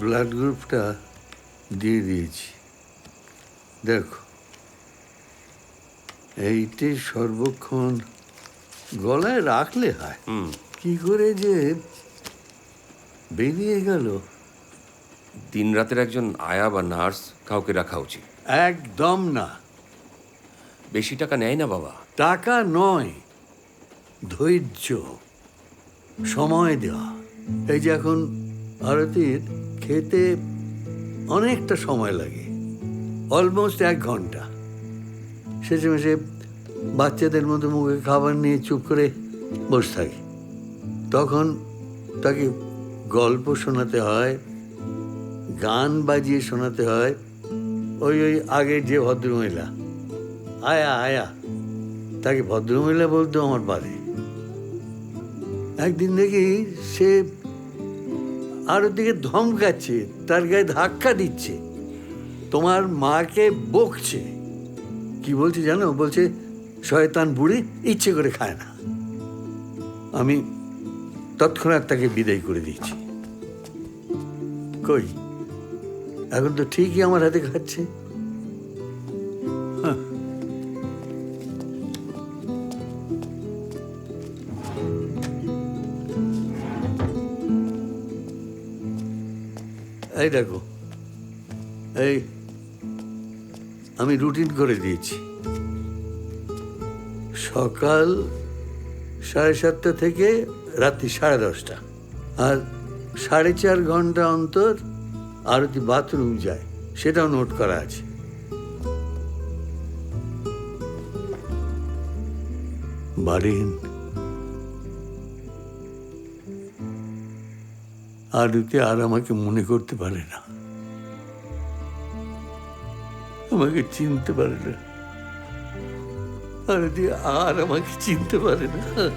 Blood গ্রুপটা দিয়ে দিয়েছি। দেখো এইটে সর্বক্ষণ গলায় রাখলে হয়। কি করে যে বেরিয়ে গেল? দিন রাতের একজন আয়া বা নার্স কাউকে রাখা উচিত। একদম না। বেশি টাকা নেয় না বাবা। টাকা নয় ধৈর্য সময় দেওয়া। এই যে এখন ভারতীর খেতে অনেকটা সময় লাগে অলমোস্ট এক ঘণ্টা। শেষে মেশে বাচ্চাদের মতো মুখে খাবার নিয়ে চুপ করে বসে থাকে। তখন তাকে গল্প শোনাতে হয়, গান বাজিয়ে শোনাতে হয়, ওই ওই আগের যে ভদ্রমহিলা। আয়া আয়া, তাকে ভদ্রমহিলা বলতো আমার বাড়ি একদিন দেখি সে আরও ওদিকে ধমকাচ্ছে তার গায়ে ধাক্কা দিচ্ছে। তোমার মাকে বকছে। কি বলছে জানো? বলছে, শয়তান বুড়ি, ইচ্ছে করে খায় না। আমি তৎক্ষণাৎ তাকে বিদায় করে দিয়েছি। কই? এখন তো ঠিকই আমার হাতে খাচ্ছে। এই দেখো, এই আমি রুটিন করে দিয়েছি। সকাল সাড়ে সাতটা থেকে রাত্রি সাড়ে দশটা। আর সাড়ে চার ঘণ্টা অন্তর আরতি বাথরুম যায়, সেটাও নোট করা আছে। বাড়িন আরতি আর আমাকে মনে করতে পারে না। আমাকে চিনতে পারে না। আরতি আর আমাকে চিনতে পারে না।